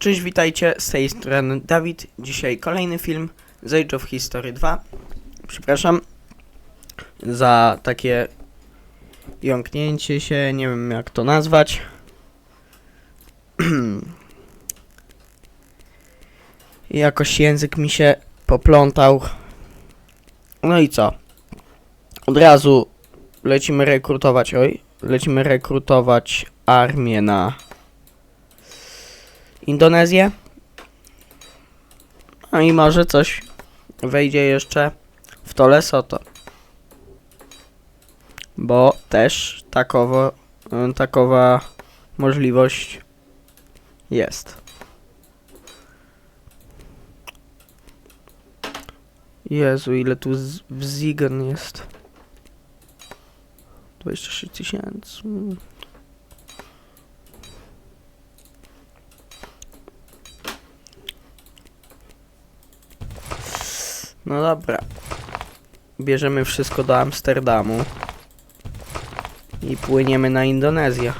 Cześć, witajcie, z tej strony Dawid. Dzisiaj kolejny film z Age of History 2. Przepraszam za takie jąknięcie się, nie wiem jak to nazwać. Jakoś język mi się poplątał. No i co? Od razu lecimy rekrutować, oj, lecimy rekrutować armię na Indonezję. No i może coś wejdzie jeszcze w to Lesoto. Bo też takowo, y, takowa możliwość jest. Jezu, ile tu w Zigen jest. 26 tysięcy. No dobra. Bierzemy wszystko do Amsterdamu. I płyniemy na Indonezję.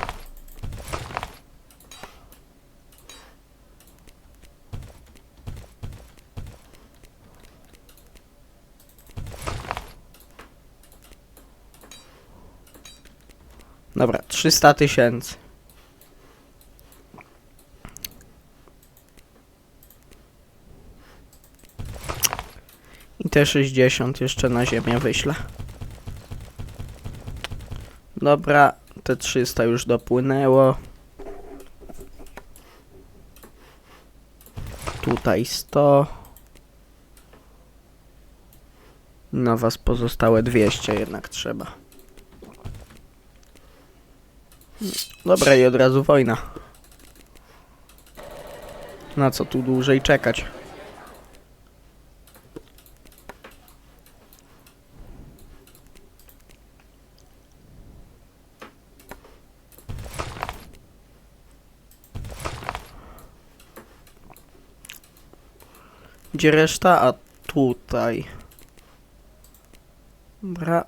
Dobra, 300 tysięcy. I te 60 jeszcze na ziemię wyślę. Dobra, te 300 już dopłynęło. Tutaj 100. Na was pozostałe 200 jednak trzeba. Dobra i od razu wojna. Na co tu dłużej czekać? Gdzie reszta? A tutaj. Dobra.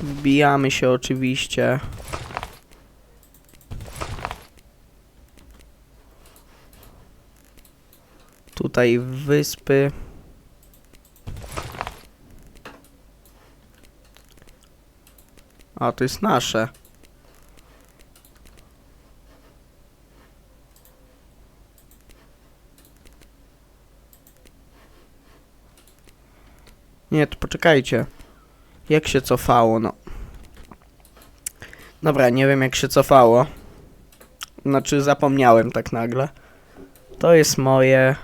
Wbijamy się oczywiście. Tutaj wyspy. A, to jest nasze. Nie, to poczekajcie. Jak się cofało, no. Dobra, nie wiem jak się cofało. Znaczy zapomniałem tak nagle. To jest moje.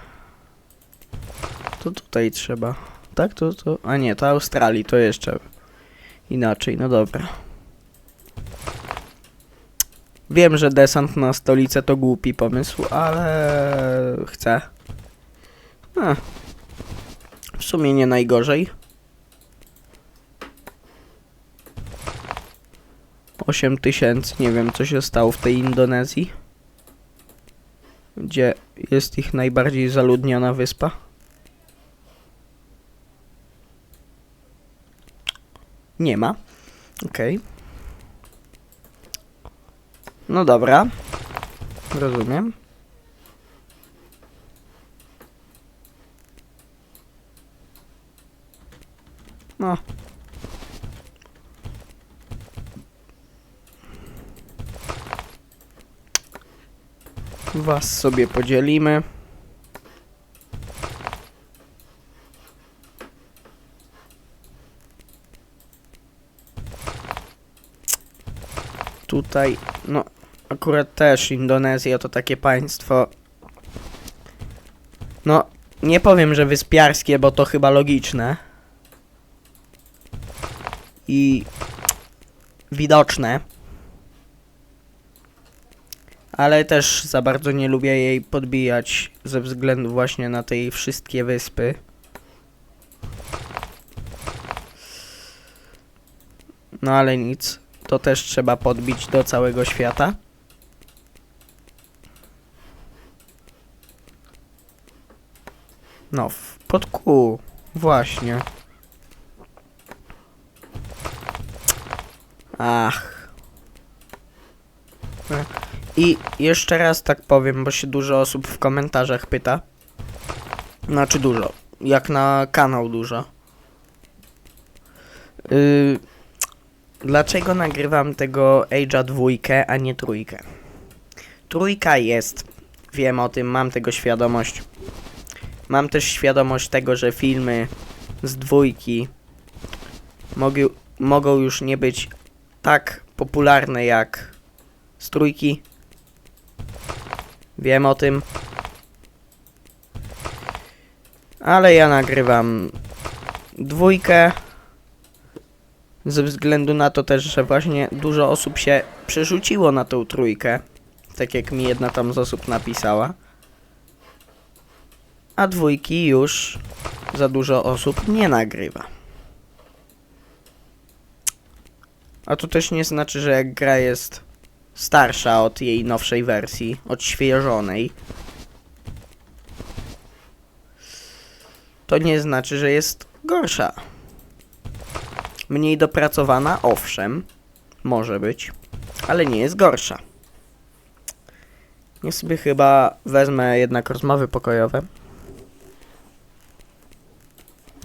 To tutaj trzeba. Tak, to, to. A nie, to Australii, to jeszcze inaczej, no dobra. Wiem, że desant na stolicę to głupi pomysł, ale chcę. A. W sumie nie najgorzej. 8 tysięcy, nie wiem co się stało w tej Indonezji. Gdzie jest ich najbardziej zaludniona wyspa. Nie ma. Okej. No dobra. Rozumiem. No. Was sobie podzielimy. Tutaj, no, akurat też Indonezja to takie państwo. No, nie powiem, że wyspiarskie, bo to chyba logiczne. I widoczne ale też za bardzo nie lubię jej podbijać ze względu właśnie na te wszystkie wyspy. No ale nic, to też trzeba podbić do całego świata. No, w podku, właśnie. Ach. I jeszcze raz tak powiem, bo się dużo osób w komentarzach pyta. Znaczy dużo. Jak na kanał dużo. Yy, dlaczego nagrywam tego Age'a dwójkę, a nie trójkę? Trójka jest. Wiem o tym, mam tego świadomość. Mam też świadomość tego, że filmy z dwójki mogą, mogą już nie być tak popularne jak z trójki. Wiem o tym. Ale ja nagrywam dwójkę. Ze względu na to też, że właśnie dużo osób się przerzuciło na tą trójkę. Tak jak mi jedna tam z osób napisała. A dwójki już za dużo osób nie nagrywa. A to też nie znaczy, że jak gra jest starsza od jej nowszej wersji, odświeżonej, to nie znaczy, że jest gorsza. Mniej dopracowana, owszem, może być, ale nie jest gorsza. Ja sobie chyba wezmę jednak rozmowy pokojowe.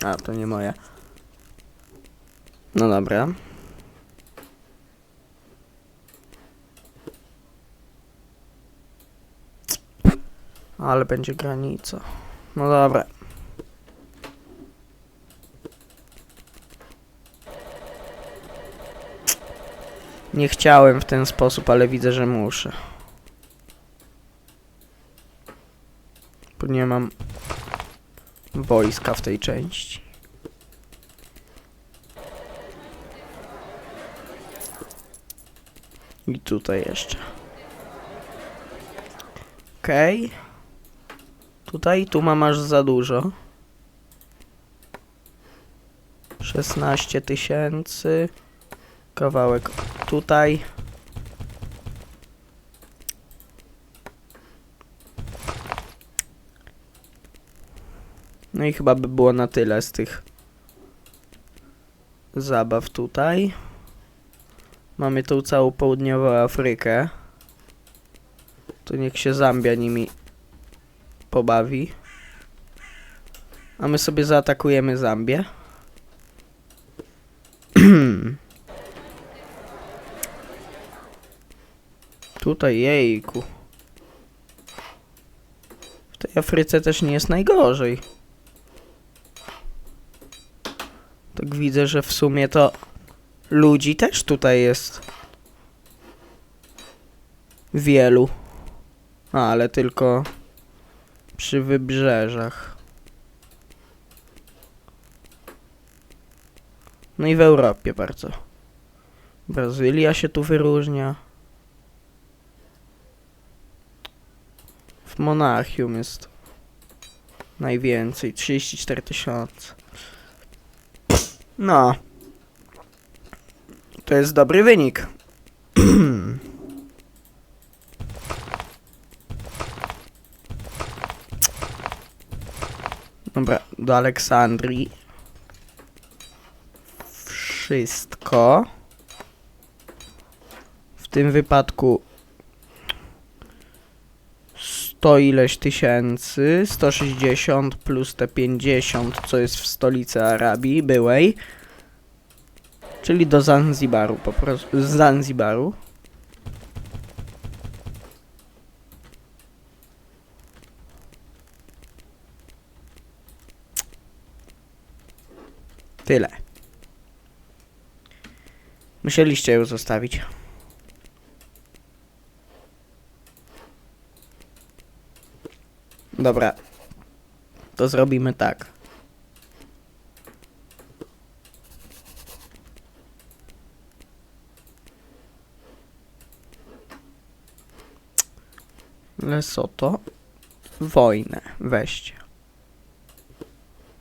A, to nie moje. No dobra. Ale będzie granica. No dobra. Nie chciałem w ten sposób, ale widzę, że muszę. Bo nie mam wojska w tej części. I tutaj jeszcze. Okej. Tutaj, tu mam aż za dużo. 16 tysięcy. Kawałek tutaj. No i chyba by było na tyle z tych zabaw tutaj. Mamy tą całą południową Afrykę. To niech się Zambia nimi pobawi. A my sobie zaatakujemy Zambię. Tutaj, jejku. W tej Afryce też nie jest najgorzej. Tak widzę, że w sumie to ludzi też tutaj jest wielu. A, ale tylko przy wybrzeżach. No i w Europie bardzo. Brazylia się tu wyróżnia. W Monachium jest najwięcej, 34 tysiące. No. To jest dobry wynik. Dobra, do Aleksandrii. Wszystko. W tym wypadku 100 ileś tysięcy, 160 plus te 50, co jest w stolicy Arabii byłej. Czyli do Zanzibaru po prostu. Z Zanzibaru. Tyle. Musieliście ją zostawić. Dobra. To zrobimy tak. Lesoto. Wojnę. Weźcie.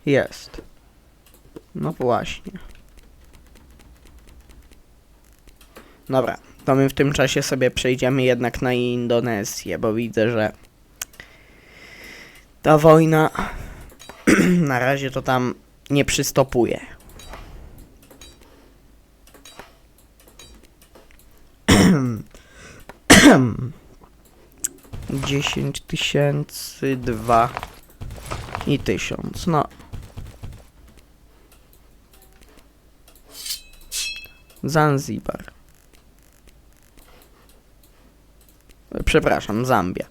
Jest. No właśnie. Dobra, to my w tym czasie sobie przejdziemy jednak na Indonezję, bo widzę, że ta wojna na razie to tam nie przystopuje. 10 tysięcy, dwa i tysiąc, no. Zanzibar. Przepraszam, Zambia.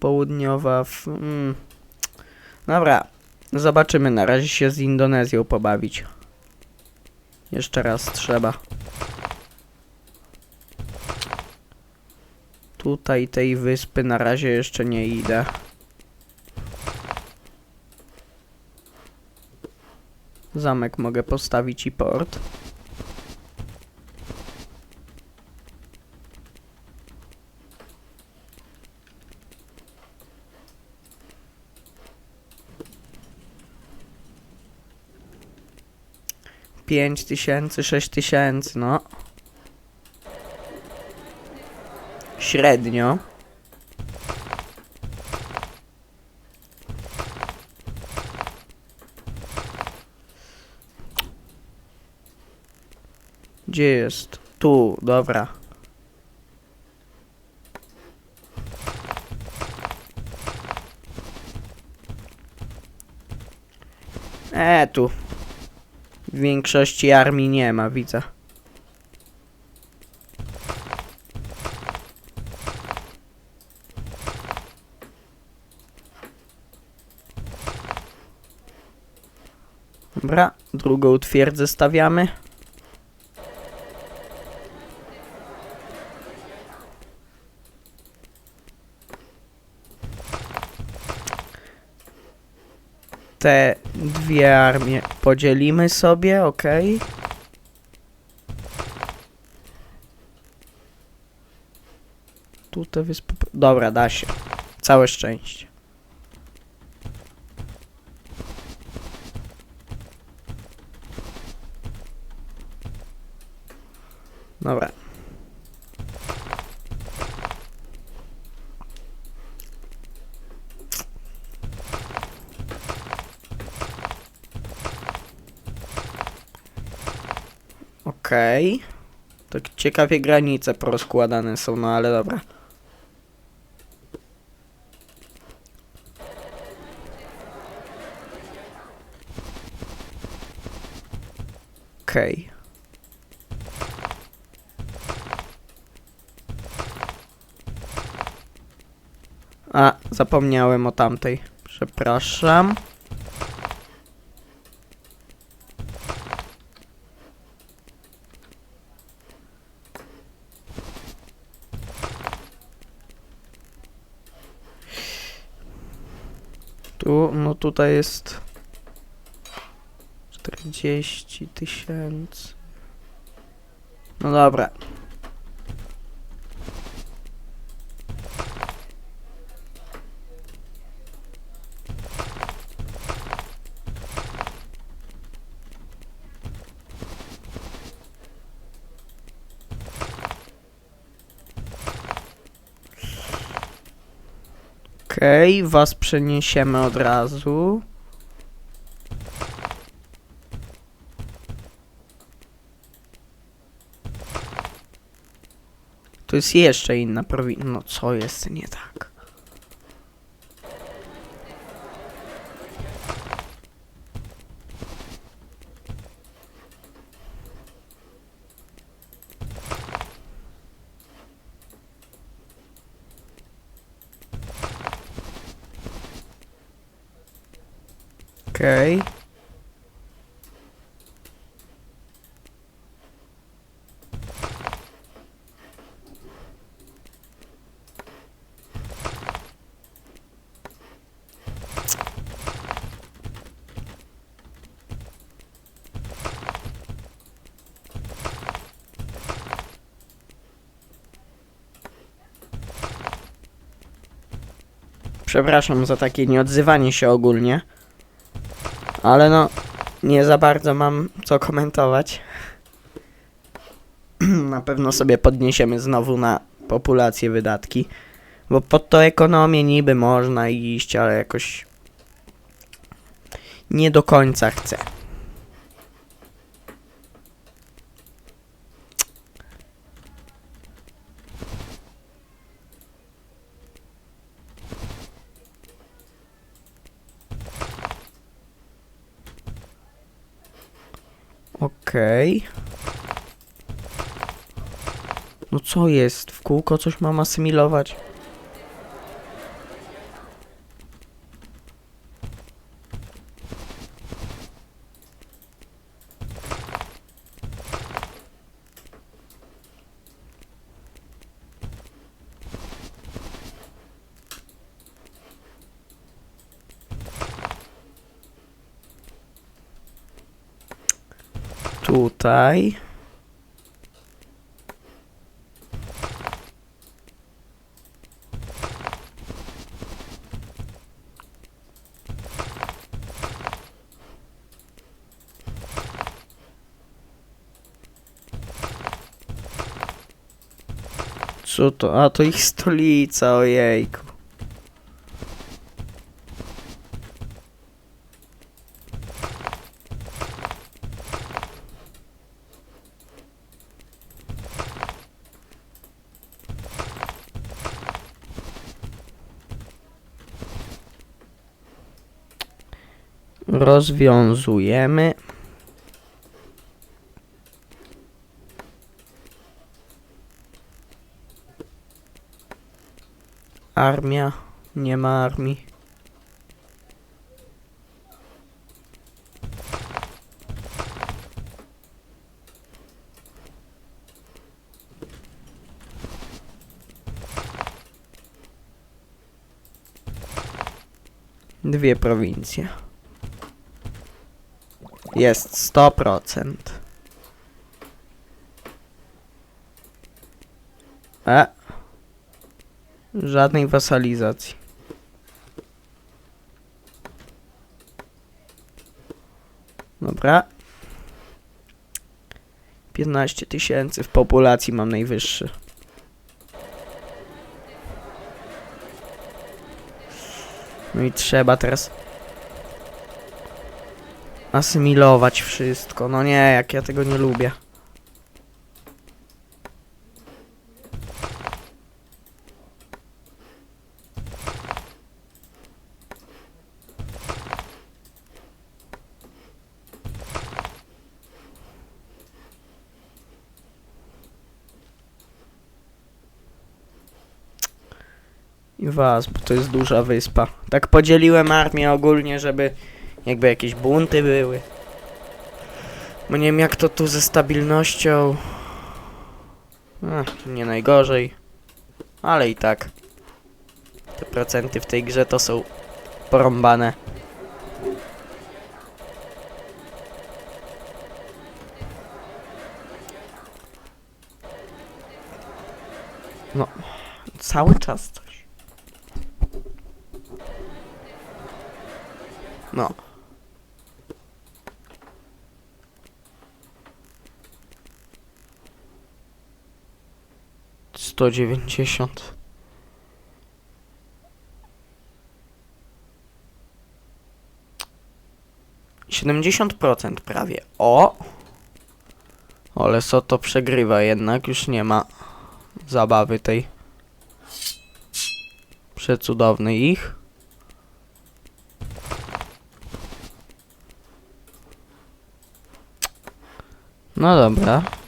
Południowa. W, mm. Dobra, zobaczymy. Na razie się z Indonezją pobawić. Jeszcze raz trzeba. Tutaj tej wyspy na razie jeszcze nie idę. Zamek mogę postawić i port. Pięć tysięcy, sześć tysięcy, no. Średnio. Gdzie jest? Tu, dobra. E, tu. W większości armii nie ma, widzę. Dobra, drugą twierdzę stawiamy. Te dwie armie podzielimy sobie, ok? Tu te wyspy... Dobra, da się. Całe szczęście. Dobra. Okej. Tak ciekawie granice porozkładane są, no ale dobra. Okej. A, zapomniałem o tamtej. Przepraszam. Tu, no tutaj jest 40 tysięcy. No dobra. Okej, was przeniesiemy od razu. To jest jeszcze inna prowincja. No co jest nie tak? Okej. Przepraszam za takie nieodzywanie się ogólnie. Ale no, nie za bardzo mam co komentować. na pewno sobie podniesiemy znowu na populację wydatki. Bo pod to ekonomię niby można iść, ale jakoś nie do końca chcę. Okej. No co jest? W kółko coś mam asymilować? Tutaj. Co to? A, to ich stolica, ojejku. Rozwiązujemy. Armia. Nie ma armii. Dwie prowincje. Jest 100%. E. Żadnej wasalizacji. Dobra. 15 tysięcy w populacji mam najwyższy. No i trzeba teraz asymilować wszystko. No nie, jak ja tego nie lubię. I was, bo to jest duża wyspa. Tak podzieliłem armię ogólnie, żeby jakby jakieś bunty były. Bo nie wiem jak to tu ze stabilnością. Ach, nie najgorzej. Ale i tak. Te procenty w tej grze to są porąbane. No, cały czas coś. No. Sto dziewięćdziesiąt. Siedemdziesiąt procent prawie. O! Ale to przegrywa jednak, już nie ma zabawy tej przecudownej ich. No dobra.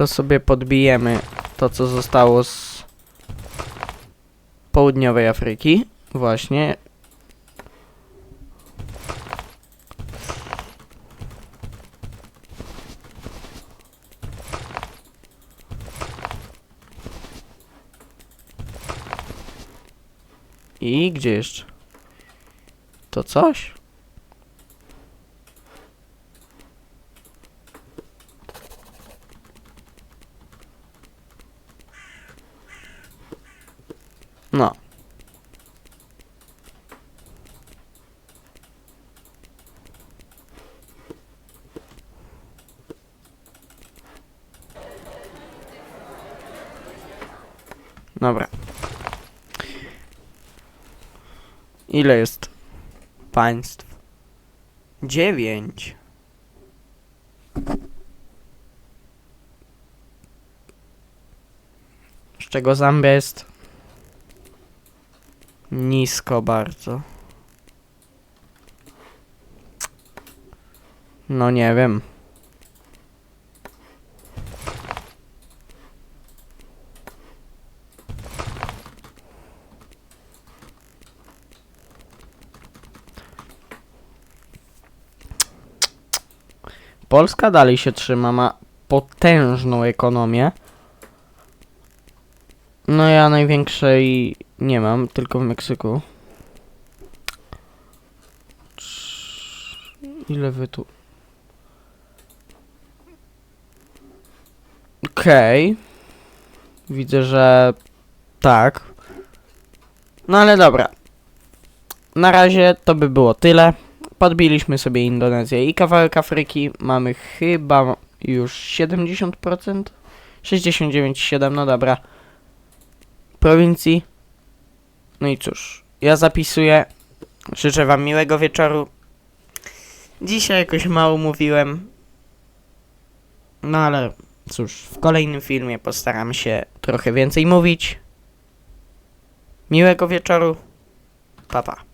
To sobie podbijemy to, co zostało z południowej Afryki. Właśnie. I gdzie jeszcze? To coś? Ile jest państw? Dziewięć. Z czego Zambia jest nisko bardzo. No nie wiem. Polska dalej się trzyma, ma potężną ekonomię. No ja największej nie mam, tylko w Meksyku. Ile wy tu? Okej. Widzę, że tak. No ale dobra. Na razie to by było tyle. Podbiliśmy sobie Indonezję i kawałek Afryki. Mamy chyba już 70%. 69,7, no dobra. Prowincji. No i cóż, ja zapisuję. Życzę wam miłego wieczoru. Dzisiaj jakoś mało mówiłem. No ale cóż, w kolejnym filmie postaram się trochę więcej mówić. Miłego wieczoru. Pa pa.